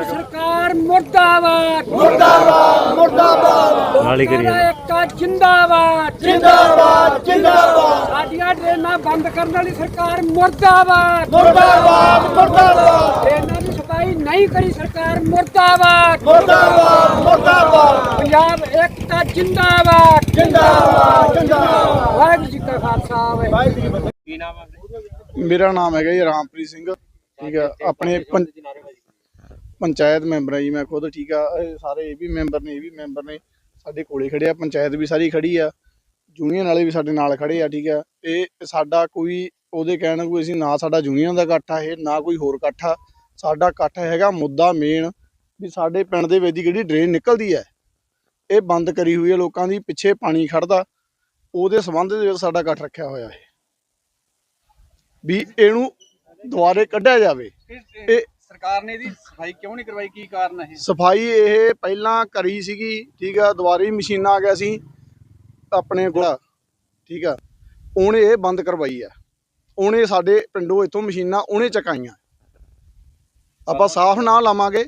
ਪੰਜਾਬ ਸਰਕਾਰ ਮੁਰਦਾਬਾਦ। ਮੁਰਦਾਬਾਦ ਮੁਰਦਾਬਾਦ। ਨਾਲ ਹੀ ਕਰੀ ਏਕਾ ਜਿੰਦਾਬਾਦ। ਜਿੰਦਾਬਾਦ ਜਿੰਦਾਬਾਦ। ਸਾਡੀਆਂ ਡਰੇਨਾਂ ਬੰਦ ਕਰਨ ਵਾਲੀ ਸਰਕਾਰ ਮੁਰਦਾਬਾਦ। ਮੁਰਦਾਬਾਦ ਮੁਰਦਾਬਾਦ। ਡਰੇਨਾਂ ਦੀ ਸਫ਼ਾਈ ਨਹੀਂ ਕਰੀ ਸਰਕਾਰ ਮੁਰਦਾਬਾਦ। ਮੁਰਦਾਬਾਦ ਮੁਰਦਾਬਾਦ। ਪੰਜਾਬ ਏਕਤਾ ਜਿੰਦਾਬਾਦ। ਜਿੰਦਾਬਾਦ ਜਿੰਦਾਬਾਦ। ਵਾਹਿਗੁਰੂ ਜੀ ਕਾ ਖਾਲਸਾ ਵਾਹਿਗੁਰੂ ਮੇਰਾ ਨਾਮ ਹੈਗਾ ਜੀ ਰਾਮਪ੍ਰੀਤ ਸਿੰਘ। ਠੀਕ ਆ ਆਪਣੇ ਪੰਚਾਇਤ ਮੈਂਬਰ ਆ ਜੀ, ਮੈਂ ਖੁਦ ਠੀਕ ਆ, ਇਹ ਸਾਰੇ ਇਹ ਵੀ ਮੈਂਬਰ ਨੇ, ਇਹ ਵੀ ਮੈਂਬਰ ਨੇ, ਸਾਡੇ ਕੋਲੇ ਖੜੇ ਆ, ਪੰਚਾਇਤ ਵੀ ਸਾਰੀ ਖੜੀ ਆ ਯੂਨੀਅਨ ਵਾਲੇ ਵੀ ਸਾਡੇ ਨਾਲ ਖੜੇ ਆ, ਠੀਕ ਆ ਇਹ ਸਾਡਾ ਕੋਈ ਉਹਦੇ ਕਹਿਣ ਕੋਈ ਅਸੀਂ ਨਾ ਸਾਡਾ ਯੂਨੀਅਨ ਦਾ ਇਕੱਠ ਆ, ਇਹ ਨਾ ਕੋਈ ਹੋਰ ਇਕੱਠ ਆ, ਸਾਡਾ ਇਕੱਠ ਹੈਗਾ ਮੁੱਦਾ ਮੇਨ ਵੀ ਸਾਡੇ ਪਿੰਡ ਦੇ ਵਿੱਚ ਦੀ ਜਿਹੜੀ ਡਰੇਨ ਨਿਕਲਦੀ ਹੈ ਇਹ ਬੰਦ ਕਰੀ ਹੋਈ ਹੈ ਲੋਕਾਂ ਦੀ, ਪਿੱਛੇ ਪਾਣੀ ਖੜਦਾ ਉਹਦੇ ਸੰਬੰਧ ਦੇ ਵਿੱਚ ਸਾਡਾ ਇਕੱਠ ਰੱਖਿਆ ਹੋਇਆ ਹੈ ਵੀ ਇਹਨੂੰ ਦੁਬਾਰੇ ਕੱਢਿਆ ਜਾਵੇ ਇਹ ਸਰਕਾਰ ਨੇ ਇਹਦੀ ਸਫ਼ਾਈ ਕਿਉਂ ਨਹੀਂ ਕਰਵਾਈ? ਕੀ ਕਾਰਨ ਹੈ ਸਫ਼ਾਈ ਇਹ ਪਹਿਲਾਂ ਕਰੀ ਸੀਗੀ ਠੀਕ ਆ ਦੁਬਾਰੇ ਮਸ਼ੀਨਾਂ ਆ ਗਿਆ ਸੀ ਆਪਣੇ ਕੋਲ। ਠੀਕ ਆ ਉਹਨੇ ਇਹ ਬੰਦ ਕਰਵਾਈ ਆ। ਉਹਨੇ ਸਾਡੇ ਪਿੰਡੋਂ ਇੱਥੋਂ ਮਸ਼ੀਨਾਂ ਉਹਨੇ ਚਕਾਈਆਂ। ਆਪਾਂ ਸਾਫ਼ ਨਾ ਲਾਵਾਂਗੇ।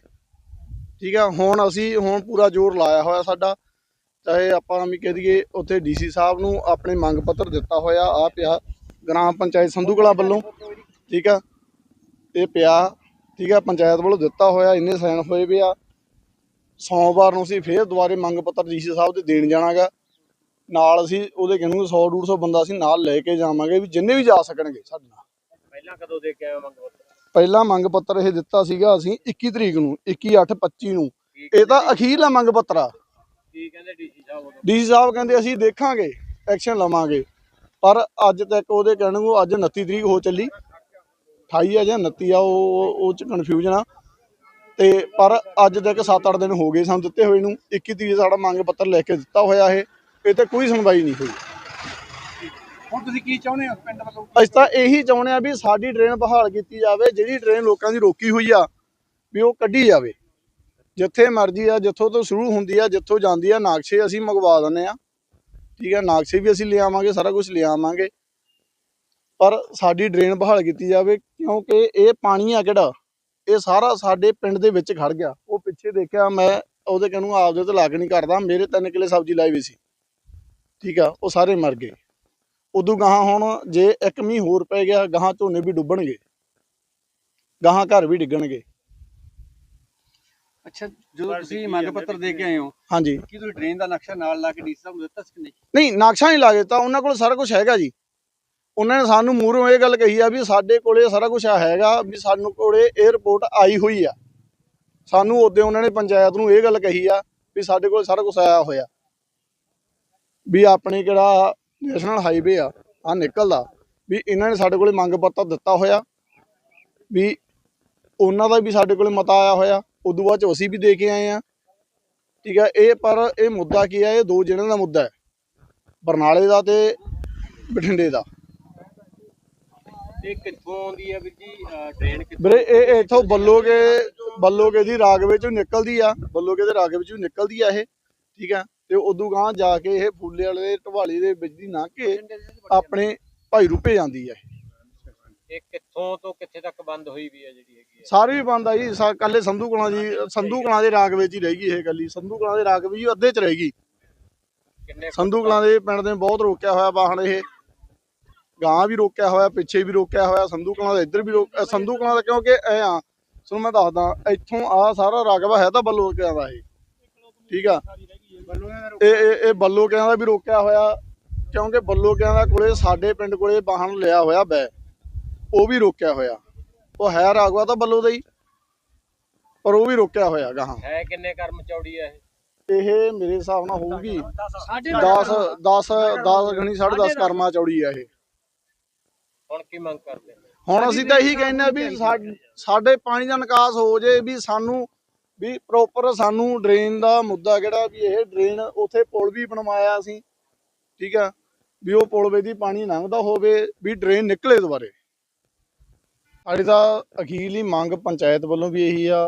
ਠੀਕ ਆ ਹੁਣ ਅਸੀਂ ਹੁਣ ਪੂਰਾ ਜ਼ੋਰ ਲਾਇਆ ਹੋਇਆ ਸਾਡਾ। ਚਾਹੇ ਆਪਾਂ ਵੀ ਕਹਿ ਦਈਏ ਉੱਥੇ ਡੀਸੀ ਸਾਹਿਬ ਨੂੰ ਆਪਣੇ ਮੰਗ ਪੱਤਰ ਦਿੱਤਾ ਹੋਇਆ ਆ ਪਿਆ ਗ੍ਰਾਮ ਪੰਚਾਇਤ ਸੰਧੂਕਲਾ ਵੱਲੋਂ। ਠੀਕ ਆ ਇਹ ਪਿਆ। ਠੀਕ ਆ ਪੰਚਾਇਤ ਵੱਲੋਂ ਦਿੱਤਾ ਹੋਇਆ ਇੰਨੇ ਸਾਈਨ ਹੋਏ ਵੀ ਆ। ਸੋਮਵਾਰ ਨੂੰ ਅਸੀਂ ਫੇਰ ਦੁਬਾਰੇ ਮੰਗ ਪੱਤਰ ਡੀਸੀ ਸਾਹਿਬ ਦੇ ਦੇਣ ਜਾਣਾਗਾ। ਨਾਲ ਅਸੀਂ ਉਹਦੇ ਕਹਿੰਦੇ 100 150 ਬੰਦਾ ਅਸੀਂ ਨਾਲ ਲੈ ਕੇ ਜਾਵਾਂਗੇ ਵੀ ਜਿੰਨੇ ਵੀ ਜਾ ਸਕਣਗੇ ਸਾਡੇ ਨਾਲ। ਪਹਿਲਾਂ ਕਦੋਂ ਦੇ ਕੇ ਆਏ ਮੰਗ ਪਹਿਲਾ ਮੰਗ ਪੱਤਰ ਇਹ ਦਿੱਤਾ ਸੀਗਾ ਅਸੀਂ 21 ਤਰੀਕ ਨੂੰ 21 8 25 ਨੂੰ। ਇਹ ਤਾਂ ਅਖੀਰਲਾ ਮੰਗ ਪੱਤਰ ਆ। ਕੀ ਕਹਿੰਦੇ ਡੀਸੀ ਸਾਹਿਬ ਡੀਸੀ ਸਾਹਿਬ ਕਹਿੰਦੇ ਅਸੀਂ ਦੇਖਾਂਗੇ ਐਕਸ਼ਨ ਲਵਾਂਗੇ। ਪਰ ਅੱਜ ਤੱਕ ਉਹਦੇ ਕਹਿਣ ਨੂੰ ਅੱਜ 29 ਤਰੀਕ ਹੋ ਚੱਲੀ। 28 ਆ ਜਾਂ 29 ਆ ਉਹ ਉਹ ਚ ਕਨਫਿਊਜ਼ਨ ਆ। ਤੇ ਪਰ ਅੱਜ ਤੱਕ 7-8 ਦਿਨ ਹੋ ਗਏ ਸਾਨੂੰ ਦਿੱਤੇ ਹੋਏ ਨੂੰ। 21 ਤਰੀਕ ਸਾਡਾ ਮੰਗ ਪੱਤਰ ਲਿਖ ਕੇ ਦਿੱਤਾ ਹੋਇਆ ਇਹ। ਇਹ ਤੇ ਕੋਈ ਸੁਣਵਾਈ ਨਹੀਂ ਹੋਈ। ਹੁਣ ਤੁਸੀਂ ਕੀ ਚਾਹੁੰਦੇ ਹੋ ਪਿੰਡ ਵੱਲੋਂ? ਅਸੀਂ ਤਾਂ ਇਹੀ ਚਾਹੁੰਦੇ ਆ ਵੀ ਸਾਡੀ ਟ੍ਰੇਨ ਬਹਾਲ ਕੀਤੀ ਜਾਵੇ ਜਿਹੜੀ ਟ੍ਰੇਨ ਲੋਕਾਂ ਦੀ ਰੋਕੀ ਹੋਈ ਆ ਵੀ ਉਹ ਕੱਢੀ ਜਾਵੇ। ਜਿੱਥੇ ਮਰਜ਼ੀ ਆ ਜਿੱਥੋਂ ਤੋਂ ਸ਼ੁਰੂ ਹੁੰਦੀ ਆ ਜਿੱਥੋਂ ਜਾਂਦੀ ਆ ਨਾਕਸ਼ੇ ਅਸੀਂ ਮੰਗਵਾ ਦਿੰਦੇ ਆ। ਠੀਕ ਆ ਨਾਕਸ਼ੇ ਵੀ ਅਸੀਂ ਲਿਆਵਾਂਗੇ ਸਾਰਾ ਕੁਝ ਲਿਆਵਾਂਗੇ। ਪਰ ਸਾਡੀ ਡਰੇਨ ਬਹਾਲ ਕੀਤੀ ਜਾਵੇ ਕਿਉਂਕਿ ਇਹ ਪਾਣੀ ਆ ਕਿਹੜਾ? ਇਹ ਸਾਰਾ ਸਾਡੇ ਪਿੰਡ ਦੇ ਵਿੱਚ ਖੜ ਗਿਆ। ਉਹ ਪਿੱਛੇ ਦੇਖਿਆ ਮੈਂ ਉਹਦੇ ਕਹਿੰਨੂੰ ਆਪਦੇ ਤੇ ਲੱਗ ਨਹੀਂ ਕਰਦਾ। ਮੇਰੇ ਤਿੰਨ ਕਿਲੇ ਸਬਜ਼ੀ ਲਾਈ ਵੀ ਸੀ। ਠੀਕ ਆ ਉਹ ਸਾਰੇ ਮਰ ਗਏ। ਉਦੋਂ ਗਾਹਾਂ ਹੁਣ ਜੇ ਇੱਕ ਮੀਂਹ ਹੋਰ ਪੈ ਗਿਆ ਗਾਹਾਂ ਝੋਨੇ ਵੀ ਡੁੱਬਣਗੇ। ਗਾਹਾਂ ਘਰ ਵੀ ਡਿੱਗਣਗੇ। ਅੱਛਾ ਜਦੋਂ ਤੁਸੀਂ ਮੰਗ ਪੱਤਰ ਦੇ ਕੇ ਆਏ ਹੋ ਹਾਂਜੀ। ਕੀ ਤੁਸੀਂ ਡਰੇਨ ਦਾ ਨਕਸ਼ਾ ਨਾਲ ਲਾ ਕੇ ਡੀਸੀ ਸਾਹਿਬ ਨੂੰ ਦਿੱਤਾ ਸੀ ਕਿ ਨਹੀਂ? ਨਹੀਂ ਨਕਸ਼ਾ ਨਹੀਂ ਲਾ ਦਿੱਤਾ। ਉਹਨਾਂ ਕੋਲ ਸਾਰਾ ਕੁਝ ਹੈਗਾ ਜੀ। ਉਹਨਾਂ ਨੇ ਸਾਨੂੰ ਮੂਹਰੋਂ ਇਹ ਗੱਲ ਕਹੀ ਆ ਵੀ ਸਾਡੇ ਕੋਲੇ ਸਾਰਾ ਕੁਝ ਹੈਗਾ ਵੀ ਸਾਨੂੰ ਕੋਲੇ ਇਹ ਆਈ ਹੋਈ ਆ। ਸਾਨੂੰ ਉਹਦੇ ਉਹਨਾਂ ਨੇ ਪੰਚਾਇਤ ਨੂੰ ਇਹ ਗੱਲ ਕਹੀ ਆ ਵੀ ਸਾਡੇ ਕੋਲ ਸਾਰਾ ਕੁਝ ਆਇਆ ਹੋਇਆ। ਵੀ ਆਪਣੇ ਕਿਹੜਾ ਨੈਸ਼ਨਲ ਹਾਈਵੇ ਆ ਆ ਨਿਕਲਦਾ। ਵੀ ਇਹਨਾਂ ਨੇ ਸਾਡੇ ਕੋਲੇ ਮੰਗ ਪੱਤਰ ਦਿੱਤਾ ਹੋਇਆ। ਵੀ ਉਹਨਾਂ ਦਾ ਵੀ ਸਾਡੇ ਕੋਲੇ ਮਤਾ ਆਇਆ ਹੋਇਆ। ਉਦੋਂ ਬਾਅਦ ਚ ਅਸੀਂ ਵੀ ਦੇ ਕੇ ਆਏ ਆ। ਠੀਕ ਹੈ ਇਹ ਪਰ ਇਹ ਮੁੱਦਾ ਕੀ ਹੈ ਇਹ ਦੋ ਜ਼ਿਲ੍ਹਿਆਂ ਦਾ ਮੁੱਦਾ ਹੈ। ਬਰਨਾਲੇ ਦਾ ਤੇ ਬਠਿੰਡੇ ਦਾ। ਇਹ ਕਿੱਥੋਂ ਆਉਂਦੀ ਹੈ ਵੀਰ ਜੀ? ਟ੍ਰੇਨ ਵੀਰੇ ਇਹ ਇਥੋਂ ਬੱਲੋਗੇ ਬੱਲੋਗੇ ਦੀ ਰਾਗ ਵਿੱਚੋਂ ਨਿਕਲਦੀ ਆ। ਬੱਲੋਗੇ ਦੇ ਰਾਗ ਵਿੱਚੋਂ ਨਿਕਲਦੀ ਆ ਇਹ ਠੀਕ ਆ? ਤੇ ਉਦੋਂ ਗਾਂ ਜਾ ਕੇ ਇਹ ਫੂਲੇ ਵਾਲੇ ਦੇ ਢਵਾਲੀ ਦੇ ਵਿੱਚ ਦੀ ਲੰਘ ਕੇ ਆਪਣੇ ਭਾਈ ਰੂਪੇ ਜਾਂਦੀ ਆ ਇਹ। ਕਿੱਥੋਂ ਤੋਂ ਕਿੱਥੇ ਤੱਕ ਬੰਦ ਹੋਈ ਵੀ ਹੈ ਜਿਹੜੀ ਹੈਗੀ ਸਾਰੀ ਵੀ ਬੰਦ ਆ ਜੀ ਕੱਲੇ ਸੰਧੂ ਕਲਾਂ ਜੀ ਸੰਧੂ ਕਲਾਂ ਦੇ ਰਾਗ ਵਿੱਚ ਹੀ ਰਹਿ ਗਈ ਇਹ ਗੱਲੀ ਸੰਧੂ ਕਲਾਂ ਦੇ ਰਾਗ ਵਿੱਚ ਹੀ ਅੱਧੇ ਚ ਰਹਿ ਗਈ। ਸੰਧੂ ਕਲਾਂ ਦੇ ਪਿੰਡ ਦੇ ਬਹੁਤ ਰੋਕਿਆ ਹੋਇਆ ਵਾਹਨ ਇਹ। ਗਾਂ ਵੀ ਰੋਕਿਆ ਹੋਇਆ ਪਿੱਛੇ ਵੀ ਰੋਕਿਆ ਹੋਇਆ ਸੰਧੂ ਕਲਾਂ ਦਾ ਇੱਧਰ ਵੀ ਰੋਕ ਸੰਧੂ ਕਲਾਂ ਦਾ ਕਿਉਂਕਿ ਐ ਆ ਤੁਹਾਨੂੰ ਮੈਂ ਦੱਸਦਾ ਇੱਥੋਂ ਆ ਸਾਰਾ ਰਕਬਾ ਹੈ ਤਾਂ ਬੱਲੋਕਿਆਂ ਦਾ ਇਹ। ਠੀਕ ਆ? ਇਹ ਇਹ ਇਹ ਬੱਲੋਕਿਆਂ ਦਾ ਵੀ ਰੋਕਿਆ ਹੋਇਆ ਕਿਉਂਕਿ ਬੱਲੋਕਿਆਂ ਦਾ ਕੋਲੇ ਸਾਡੇ ਪਿੰਡ ਕੋਲੇ ਵਾਹਨ ਲਿਆ ਹੋਇਆ ਬੈ ਉਹ ਵੀ ਰੋਕਿਆ ਹੋਇਆ। ਉਹ ਹੈ ਰਾਗਵਾ ਤਾਂ ਬੱਲੋ ਦਾ ਹੀ ਪਰ ਉਹ ਵੀ ਰੋਕਿਆ ਹੋਇਆ ਗਾਹਾਂ। ਹੈ ਕਿੰਨੇ ਕਰਮ ਚੌੜੀ ਹੈ ਇਹ? ਇਹ ਮੇਰੇ ਹਿਸਾਬ ਨਾਲ ਹੋਊਗੀ ਸਾਡੇ 10 10 10 ਗਣੀ 10.5 ਕਰਮਾ ਚੌੜੀ ਆ ਇਹ। ਹੁਣ ਕੀ ਮੰਗ ਕਰਦੇ ਹੁਣ ਅਸੀਂ ਤਾਂ ਇਹੀ ਕਹਿੰਦੇ ਆ ਵੀ ਸਾ- ਸਾਡੇ ਪਾਣੀ ਦਾ ਨਿਕਾਸ ਹੋ ਜੇ ਵੀ ਸਾਨੂੰ ਵੀ ਪ੍ਰੋਪਰ ਸਾਨੂੰ ਡਰੇਨ ਦਾ ਮੁੱਦਾ ਕਿਹੜਾ ਵੀ ਇਹ ਡਰੇਨ ਉਥੇ ਪੁਲ ਵੀ ਬਣਵਾਇਆ ਅਸੀਂ ਠੀਕ ਆ ਵੀ ਉਹ ਪੁਲ ਵੇ ਦੀ ਪਾਣੀ ਲੰਘਦਾ ਹੋਵੇ ਵੀ ਡਰੇਨ ਨਿਕਲੇ ਦੁਬਾਰੇ। ਸਾਡੀ ਤਾਂ ਅਖੀਰਲੀ ਮੰਗ ਪੰਚਾਇਤ ਵੱਲੋਂ ਵੀ ਇਹੀ ਆ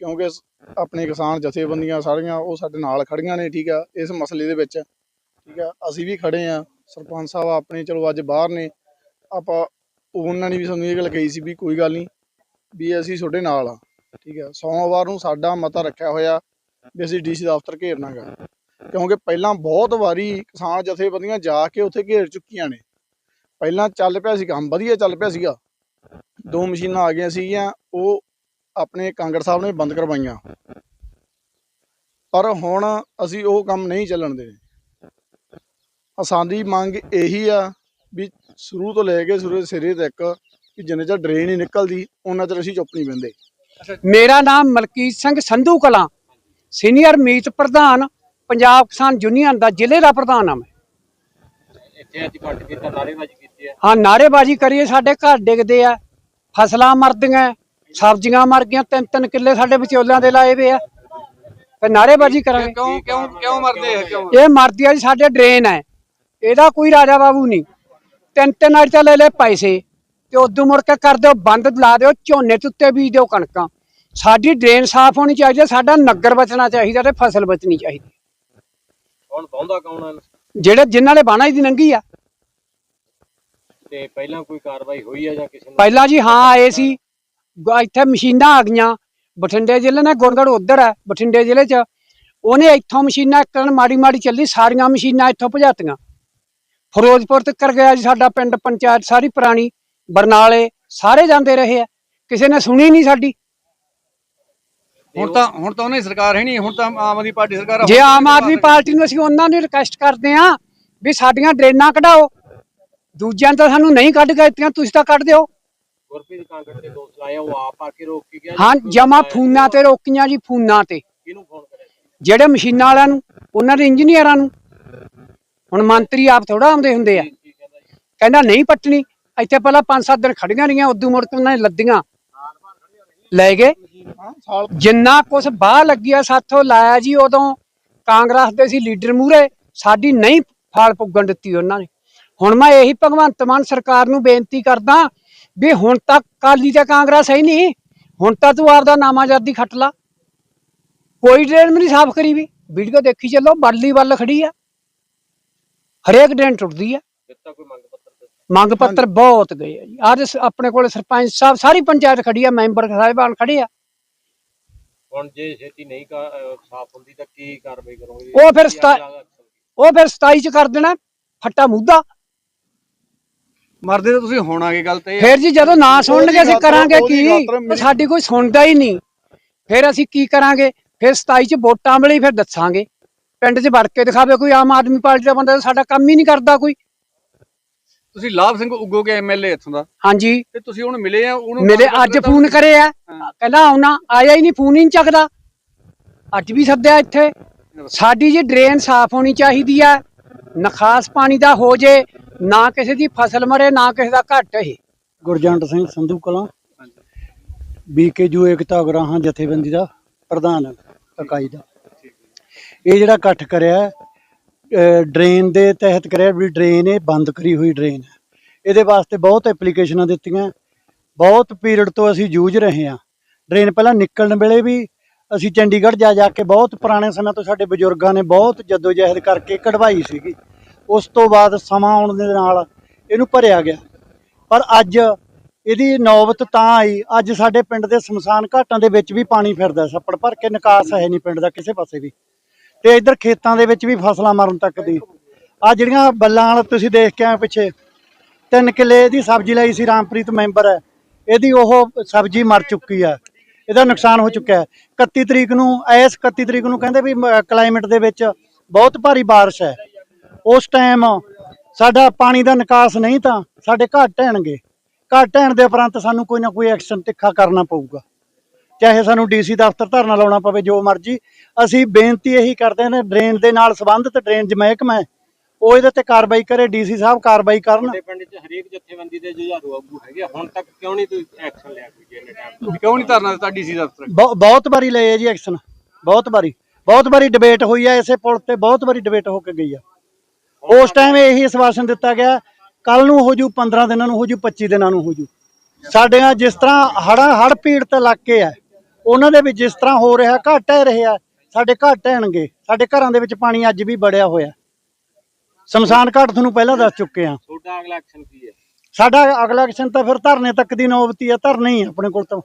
ਕਿਉਂਕਿ ਸ- ਆਪਣੇ ਕਿਸਾਨ ਜਥੇਬੰਦੀਆਂ ਸਾਰੀਆਂ ਉਹ ਸਾਡੇ ਨਾਲ ਖੜੀਆਂ ਨੇ ਠੀਕ ਆ ਇਸ ਮਸਲੇ ਦੇ ਵਿੱਚ ਠੀਕ ਆ ਅਸੀਂ ਵੀ ਖੜੇ ਆ। ਸਰਪੰਚ ਸਾਹਿਬ ਆਪਣੇ ਚਲੋ ਅੱਜ ਬਾਹਰ ਨੇ ਆਪਾਂ ਉਹਨਾਂ ਨੇ ਵੀ ਸਾਨੂੰ ਇਹ ਗੱਲ ਕਹੀ ਸੀ ਵੀ ਕੋਈ ਗੱਲ ਨਹੀਂ ਵੀ ਅਸੀਂ ਤੁਹਾਡੇ ਨਾਲ ਆ, ਠੀਕ ਹੈ ਸੋਮਵਾਰ ਨੂੰ ਸਾਡਾ ਮਤਾ ਰੱਖਿਆ ਹੋਇਆ ਵੀ ਅਸੀਂ ਡੀਸੀ ਦਫ਼ਤਰ ਘੇਰਨਾਗਾ ਕਿਉਂਕਿ ਪਹਿਲਾਂ ਬਹੁਤ ਵਾਰੀ ਕਿਸਾਨ ਜਥੇਬੰਦੀਆਂ ਜਾ ਕੇ ਉੱਥੇ ਘੇਰ ਚੁੱਕੀਆਂ ਨੇ। ਪਹਿਲਾਂ ਚੱਲ ਪਿਆ ਸੀ ਕੰਮ ਵਧੀਆ ਚੱਲ ਪਿਆ ਸੀਗਾ। ਦੋ ਮਸ਼ੀਨਾਂ ਆ ਗਈਆਂ ਸੀਗੀਆਂ, ਉਹ ਆਪਣੇ ਕਾਂਗੜ ਸਾਹਿਬ ਨੇ ਬੰਦ ਕਰਵਾਈਆਂ। ਪਰ ਹੁਣ ਅਸੀਂ ਉਹ ਕੰਮ ਨਹੀਂ ਚੱਲਣ ਦੇਣੇ। ਅਸਾਂਦੀ ਮੰਗ ਇਹੀ ਆ ਵੀ ਸ਼ੁਰੂ ਤੋਂ ਲੈ ਕੇ ਸੁਰੇ ਸਿਰੇ ਤੱਕ ਕਿ ਜਿੰਨੇ ਚਿਰ ਡਰੇਨ ਨਹੀਂ ਨਿਕਲਦੀ ਉਹਨਾਂ ਚਿਰ ਅਸੀਂ ਚੁੱਪ ਨਹੀਂ ਬਹਿੰਦੇ। ਮੇਰਾ ਨਾਮ ਮਲਕੀਤ ਸਿੰਘ ਸੰਧੂ ਕਲਾਂ ਸੀਨੀਅਰ ਮੀਤ ਪ੍ਰਧਾਨ ਪੰਜਾਬ ਕਿਸਾਨ ਯੂਨੀਅਨ ਦਾ ਜ਼ਿਲ੍ਹੇ ਦਾ ਪ੍ਰਧਾਨ ਆ ਮੈਂ। ਇੱਥੇ ਅੱਜ ਕੱਟ ਕੇ ਤਾਂ ਨਾਰੇਬਾਜ਼ੀ ਕੀਤੀ ਹੈ। ਹਾਂ ਨਾਰੇਬਾਜ਼ੀ ਕਰੀਏ ਸਾਡੇ ਘਰ ਡਿੱਗਦੇ ਆ ਫਸਲਾਂ ਮਰਦੀਆਂ ਸਬਜ਼ੀਆਂ ਮਰ ਗਈਆਂ ਤਿੰਨ ਤਿੰਨ ਕਿੱਲੇ ਸਾਡੇ ਵਿਚੋਲਿਆਂ ਦੇ ਲਾਏ ਵੇ ਆ। ਤੇ ਨਾਰੇਬਾਜ਼ੀ ਕਰਾਂਗੇ। ਕਿਉਂ ਕਿਉਂ ਕਿਉਂ ਮਰਦੇ ਆ ਕਿਉਂ? ਇਹ ਮਰਦੀ ਆ ਜੀ ਸਾਡੇ ਡਰੇਨ ਹੈ ਇਹਦਾ ਕੋਈ ਰਾਜਾ ਬਾਬੂ ਨਹੀਂ। ਤਿੰਨ ਤਿੰਨ ਤਾਂ ਲੈ ਲੈ ਪੈਸੇ ਤੇ ਉਦੋਂ ਮੁੜ ਕੇ ਕਰ ਦਿਓ ਬੰਦ ਲਾ ਦਿਓ ਝੋਨੇ ਦੇ ਉੱਤੇ ਬੀਜ ਦਿਓ ਕਣਕਾਂ। ਸਾਡੀ ਡਰੇਨ ਸਾਫ਼ ਹੋਣੀ ਚਾਹੀਦੀ ਹੈ ਸਾਡਾ ਨਗਰ ਬਚਣਾ ਚਾਹੀਦਾ ਤੇ ਫਸਲ ਬਚਣੀ ਚਾਹੀਦੀ ਹੁਣ ਬਹੁੰਦਾ ਕੌਣ ਹੈ ਜਿਹੜੇ ਜਿਨ੍ਹਾਂ ਨੇ ਬਾਣਾ ਦੀ ਨੰਗੀ ਆ। ਤੇ ਪਹਿਲਾਂ ਕੋਈ ਕਾਰਵਾਈ ਹੋਈ ਹੈ ਜਾਂ ਕਿਸੇ ਨੂੰ? ਪਹਿਲਾਂ ਜੀ ਹਾਂ ਆਏ ਸੀ। ਗ- ਇੱਥੇ ਮਸ਼ੀਨਾਂ ਆ ਗਈਆਂ। ਬਠਿੰਡੇ ਜ਼ਿਲ੍ਹੇ ਨਾਲ ਗੁਰਗੜ ਉਧਰ ਹੈ ਬਠਿੰਡੇ ਜ਼ਿਲ੍ਹੇ 'ਚ। ਉਹਨੇ ਇੱਥੋਂ ਮਸ਼ੀਨਾਂ ਕਰਨ ਮਾੜੀ ਮਾੜੀ ਚੱਲੀ ਸਾਰੀਆਂ ਮਸ਼ੀਨਾਂ ਇੱਥੋਂ ਭਜਾਤੀਆਂ। ਫਿਰੋਜ਼ਪੁਰ ਤੱਕ ਕਰ ਗਿਆ ਜੀ ਸਾਡਾ ਪਿੰਡ ਪੰਚਾਇਤ ਸਾਰੀ ਪੁਰਾਣੀ ਬਰਨਾਲੇ ਸਾਰੇ ਜਾਂਦੇ ਰਹੇ ਆ ਕਿਸੇ ਨੇ ਸੁਣੀ ਨਹੀਂ ਸਾਡੀ ਹੁਣ ਤਾਂ ਹੁਣ ਤਾਂ ਉਹਨੇ ਸਰਕਾਰ ਹੈ ਨਹੀਂ ਹੁਣ ਤਾਂ ਆਮ ਆਦਮੀ ਪਾਰਟੀ ਸਰਕਾਰ ਆ। ਜੇ ਆਮ ਆਦਮੀ ਪਾਰਟੀ ਨੂੰ ਅਸੀਂ ਉਹਨਾਂ ਨੂੰ ਰਿਕਵੈਸਟ ਕਰਦੇ ਆ ਵੀ ਸਾਡੀਆਂ ਡਰੇਨਾਂ ਕਢਾਓ ਦੂਜਿਆਂ ਤਾਂ ਸਾਨੂੰ ਨਹੀਂ ਕੱਢ ਕੇ ਦਿੱਤੀਆਂ ਤੁਸੀਂ ਤਾਂ ਕੱਢ ਦਿਓ ਗੁਰਪ੍ਰੀਤ ਕਾਂਗੜ ਦੇ ਦੋਸਤ ਲਾਏ ਆ, ਉਹ ਆਪ ਆ ਕੇ ਰੋਕ ਕੇ ਗਿਆ ਹਾਂ ਜਮਾ? ਫੋਨਾਂ ਤੇ ਰੋਕੀਆਂ ਜੀ ਫੋਨਾਂ ਤੇ ਕਿਹਨੂੰ ਫੋਨ ਕਰਿਆ ਸੀ? ਜਿਹੜੇ ਮਸ਼ੀਨਾਂ ਵਾਲਿਆਂ ਨੂੰ ਉਹਨਾਂ ਦੇ ਇੰਜੀਨੀਅਰਾਂ ਨੂੰ ਹੁਣ ਮੰਤਰੀ ਆਪ ਥੋੜਾ ਆਉਂਦੇ ਹੁੰਦੇ ਆ। ਕਹਿੰਦਾ ਨਹੀਂ ਪੱਟਣੀ ਇੱਥੇ ਪਹਿਲਾਂ 5-7 ਦਿਨ ਖੜੀਆਂ ਰਹੀਆਂ ਉਦੋਂ ਮੁੜ ਕੇ ਉਹਨਾਂ ਨੇ ਲੱਦੀਆਂ। ਲੈ ਗਏ। ਜਿੰਨਾ ਕੁਛ ਬਾਹ ਲੱਗਿਆ ਸਾਥੋਂ ਲਾਇਆ ਜੀ ਉਦੋਂ ਕਾਂਗਰਸ ਦੇ ਸੀ ਲੀਡਰ ਮੂਰੇ ਸਾਡੀ ਨਹੀਂ ਫਾਲ ਪੁੱਗਣ ਦਿੱਤੀ ਉਹਨਾਂ ਨੇ। ਹੁਣ ਮੈਂ ਇਹੀ ਭਗਵੰਤ ਮਾਨ ਸਰਕਾਰ ਨੂੰ ਬੇਨਤੀ ਕਰਦਾ ਵੀ ਹੁਣ ਤੱਕ ਕਾਲੀ ਤੇ ਕਾਂਗਰਸ ਹੈ ਨਹੀਂ। ਹੁਣ ਤਾਂ ਤੂੰ ਆਪਦਾ ਨਾਮਾਜ਼ਰਦੀ ਖੱਟ ਲਾ। ਕੋਈ ਡਰੇਨ ਵੀ ਨਹੀਂ ਸਾਫ਼ ਕਰੀ ਵੀ। ਵੀਡੀਓ ਦੇਖੀ ਚੱਲੋ ਬੱਲੀ ਵੱਲ ਖੜੀ ਆ। ਹਰੇਕ ਡਰੇਨ ਟੁੱਟਦੀ ਆ। ਦਿੱਤਾ ਕੋਈ ਮੰਗ ਪੱਤਰ ਦਿੱਤਾ? ਮੰਗ ਪੱਤਰ ਬਹੁਤ ਗਏ ਆ ਜੀ। ਅੱਜ ਸ- ਆਪਣੇ ਕੋਲ ਸਰਪੰਚ ਸਾਹਿਬ ਸਾਰੀ ਪੰਚਾਇਤ ਖੜੀ ਆ ਮੈਂਬਰ ਸਾਹਿਬਾਨ ਖੜੇ ਆ। ਹੁਣ ਜੇ ਛੇਤੀ ਨਹੀਂ ਕਾ- ਅਹ ਸਾਫ਼ ਹੁੰਦੀ ਤਾਂ ਕੀ ਕਾਰਵਾਈ ਕਰੋਗੇ? ਉਹ ਫਿਰ ਸਤਾ-? ਉਹ ਫਿਰ 27 ਚ ਕਰ ਦੇਣਾ ਫੱਟਾ ਮੁੱਦਾ। ਮਰਦੇ ਤਾਂ ਤੁਸੀਂ ਹੁਣ ਆ ਗਏ ਗੱਲ ਤੇ ਫਿਰ ਜੀ ਜਦੋਂ ਨਾ ਸੁਣਨਗੇ ਅਸੀਂ ਕਰਾਂਗੇ ਉਹਦੀ ਕੀ? ਖਾਤਰ ਉਹ ਮੇਰੀ- ਸਾਡੀ ਕੋਈ ਸੁਣਦਾ ਹੀ ਨਹੀਂ। ਫਿਰ ਅਸੀਂ ਕੀ ਕਰਾਂਗੇ? ਫਿਰ 27 ਚ ਵੋਟਾਂ ਵੇਲੇ ਹੀ ਫਿਰ ਦੱਸਾਂਗੇ। ਪਿੰਡ 'ਚ ਵੜ ਕੇ ਦਿਖਾਵੇ ਕੋਈ ਆਮ ਆਦਮੀ ਪਾਰਟੀ ਦਾ ਬੰਦਾ ਤਾਂ ਸਾਡਾ ਕੰਮ ਹੀ ਨਹੀਂ ਕਰਦਾ ਕੋਈ। ਤੁਸੀਂ ਲਾਭ ਸਿੰਘ ਉਗੋਗੇ ਐਮਐਲਏ ਇੱਥੋਂ ਦਾ? ਹਾਂਜੀ। ਤੇ ਤੁਸੀਂ ਉਹਨੂੰ ਮਿਲੇ ਆ ਉਹਨੂੰ ਮੇਰੇ ਅੱਜ ਫੋਨ ਕਰੇ ਆ। ਹਾਂ। ਕਹਿੰਦਾ ਆਉਣਾ ਆਇਆ ਹੀ ਨਹੀਂ ਫੋਨ ਹੀ ਨਹੀਂ ਚੱਕਦਾ। ਅੱਜ ਵੀ ਸੱਦਿਆ ਇੱਥੇ। ਸਾਡੀ ਜੀ ਡਰੇਨ ਸਾਫ਼ ਹੋਣੀ ਚਾਹੀਦੀ ਆ। ਨਖਾਸ ਪਾਣੀ ਦਾ ਹੋ ਜੇ ਨਾ ਕਿਸੇ ਦੀ ਫਸਲ ਮਰੇ ਨਾ ਕਿਸੇ ਦਾ ਘੱਟ ਇਹ। ਗੁਰਜੰਟ ਸਿੰਘ ਸੰਧੂ ਕਲਾਂ। ਬੀਕੇਯੂ ਏਕਤਾ ਗਰਾਹਾਂ ਜਥੇਬੰਦੀ ਦਾ ਪ੍ਰਧਾਨ ਇਕਾਈ ਦਾ। ਇਹ ਜਿਹੜਾ ਇਕੱਠ ਕਰਿਆ ਡਰੇਨ ਦੇ ਤਹਿਤ ਕਰਿਆ ਵੀ ਡਰੇਨ ਇਹ ਬੰਦ ਕਰੀ ਹੋਈ ਡਰੇਨ ਹੈ। ਇਹਦੇ ਵਾਸਤੇ ਬਹੁਤ ਐਪਲੀਕੇਸ਼ਨਾਂ ਦਿੱਤੀਆਂ। ਬਹੁਤ ਪੀਰੀਅਡ ਤੋਂ ਅਸੀਂ ਜੂਝ ਰਹੇ ਹਾਂ। ਡਰੇਨ ਪਹਿਲਾਂ ਨਿਕਲਣ ਵੇਲੇ ਵੀ ਅਸੀਂ ਚੰਡੀਗੜ੍ਹ ਜਾ ਜਾ ਕੇ ਬਹੁਤ ਪੁਰਾਣੇ ਸਮੇਂ ਤੋਂ ਸਾਡੇ ਬਜ਼ੁਰਗਾਂ ਨੇ ਬਹੁਤ ਜਦੋਜਹਿਦ ਕਰਕੇ ਕਢਵਾਈ ਸੀਗੀ। ਉਸ ਤੋਂ ਬਾਅਦ ਸਮਾਂ ਆਉਣ ਦੇ ਨਾਲ ਇਹਨੂੰ ਭਰਿਆ ਗਿਆ। ਪਰ ਅੱਜ ਇਹਦੀ ਨੌਬਤ ਤਾਂ ਆਈ। ਅੱਜ ਸਾਡੇ ਪਿੰਡ ਦੇ ਸ਼ਮਸ਼ਾਨ ਘਾਟਾਂ ਦੇ ਵਿੱਚ ਵੀ ਪਾਣੀ ਫਿਰਦਾ। ਛੱਪੜ ਭਰ ਕੇ ਨਿਕਾਸ ਹੈ ਨਹੀਂ ਪਿੰਡ ਦਾ ਕਿਸੇ ਪਾਸੇ ਵੀ। ਤੇ ਇੱਧਰ ਖੇਤਾਂ ਦੇ ਵਿੱਚ ਵੀ ਫਸਲਾਂ ਮਰਨ ਤੱਕ ਦੀ। ਆ ਜਿਹੜੀਆਂ ਬੱਲਾਂ ਵਾਲਾ ਤੁਸੀਂ ਦੇਖ ਕੇ ਆਏ ਪਿੱਛੇ, ਤਿੰਨ ਕਿੱਲੇ ਦੀ ਸਬਜ਼ੀ ਲਈ ਸੀ, ਰਾਮਪ੍ਰੀਤ ਮੈਂਬਰ। ਹੈ ਇਹਦੀ ਉਹ ਸਬਜ਼ੀ ਮਰ ਚੁੱਕੀ ਆ। ਇਹਦਾ ਨੁਕਸਾਨ ਹੋ ਚੁੱਕਿਆ ਹੈ। 31 ਤਰੀਕ ਨੂੰ, ਇਸ 31 ਤਰੀਕ ਨੂੰ ਕਹਿੰਦੇ ਵੀ ਕਲਾਈਮੇਟ ਦੇ ਵਿੱਚ ਬਹੁਤ ਭਾਰੀ ਬਾਰਿਸ਼ ਹੈ। ਉਸ ਟਾਈਮ ਸਾਡਾ ਪਾਣੀ ਦਾ ਨਿਕਾਸ ਨਹੀਂ ਤਾਂ ਸਾਡੇ ਘਰ ਢਹਿਣਗੇ। ਘਰ ਢਹਿਣ ਦੇ ਉਪਰੰਤ ਸਾਨੂੰ ਕੋਈ ਨਾ ਕੋਈ ਐਕਸ਼ਨ ਤਿੱਖਾ ਕਰਨਾ ਪਊਗਾ। ਚਾਹੇ ਸਾਨੂੰ ਡੀਸੀ ਦਫ਼ਤਰ ਧਰਨਾ ਲਾਉਣਾ ਪਵੇ ਜੋ ਮਰਜ਼ੀ। ਅਸੀਂ ਬੇਨਤੀ ਇਹੀ ਕਰਦੇ ਨੇ ਡਰੇਨ ਦੇ ਨਾਲ ਸੰਬੰਧਿਤ ਡਰੇਨ ਮਹਿਕਮਾ ਹੈ ਉਹ ਇਹਦੇ ਤੇ ਕਾਰਵਾਈ ਕਰੇ ਡੀਸੀ ਸਾਹਿਬ ਕਾਰਵਾਈ ਕਰਨ। ਤੁਹਾਡੇ ਪਿੰਡ 'ਚ ਹਰੇਕ ਜਥੇਬੰਦੀ ਦੇ ਜੁਝਾਰੂ ਆਗੂ ਹੈਗੇ ਆ, ਹੁਣ ਤੱਕ ਕਿਉਂ ਨਹੀਂ ਤੁਸੀਂ ਐਕਸ਼ਨ ਲਿਆ ਕੋਈ ਇੰਨੇ ਟਾਈਮ ਕਿਉਂ ਨਹੀਂ ਧਰਨਾ ਦਿੱਤਾ ਡੀਸੀ ਦਫ਼ਤਰ ਬਹੁ- ਬਹੁਤ ਵਾਰੀ ਲਏ ਆ ਜੀ ਐਕਸ਼ਨ ਬਹੁਤ ਵਾਰੀ। ਬਹੁਤ ਵਾਰੀ ਡਿਬੇਟ ਹੋਈ ਆ ਇਸੇ ਪੁਲ ਤੇ ਬਹੁਤ ਵਾਰੀ ਡਿਬੇਟ ਹੋ ਕੇ ਗਈ ਆ। ਉਸ ਟਾਈਮ ਇਹੀ ਆਸ਼ਵਾਸਨ ਦਿੱਤਾ ਗਿਆ ਕੱਲ ਨੂੰ ਹੋ ਜੂ 15 ਦਿਨਾਂ ਨੂੰ ਹੋ ਜੂ 25 ਦਿਨਾਂ ਨੂੰ ਹੋ ਜੂ। ਸਾਡੀਆਂ ਜਿਸ ਤਰ੍ਹਾਂ ਹੜ੍ਹਾਂ ਹੜ ਪੀੜਤ ਇਲਾਕੇ ਆ ਉਹਨਾਂ ਦੇ ਵਿੱਚ ਜਿਸ ਤਰ੍ਹਾਂ ਹੋ ਰਿਹਾ ਘਟ ਹੈ ਰਿਹਾ ਸਾਡੇ ਘਰ ਢਹਿਣਗੇ ਸਾਡੇ ਘਰਾਂ ਦੇ ਵਿੱਚ ਪਾਣੀ ਅੱਜ ਵੀ ਵੜਿਆ ਹੋਇਆ ਸ਼ਮਸ਼ਾਨ ਘਾਟ ਤੁਹਾਨੂੰ ਪਹਿਲਾਂ ਦੱਸ ਚੁੱਕੇ ਆ ਤੁਹਾਡਾ ਅਗਲਾ ਐਕਸ਼ਨ ਕੀ ਹੈ? ਸਾਡਾ ਅਗਲਾ ਐਕਸ਼ਨ ਤਾਂ ਫਿਰ ਧਰਨੇ ਤੱਕ ਦੀ ਨੌਬਤੀ ਆ ਧਰਨੇ ਹੀ ਆਪਣੇ ਕੋਲ ਤਾਂ।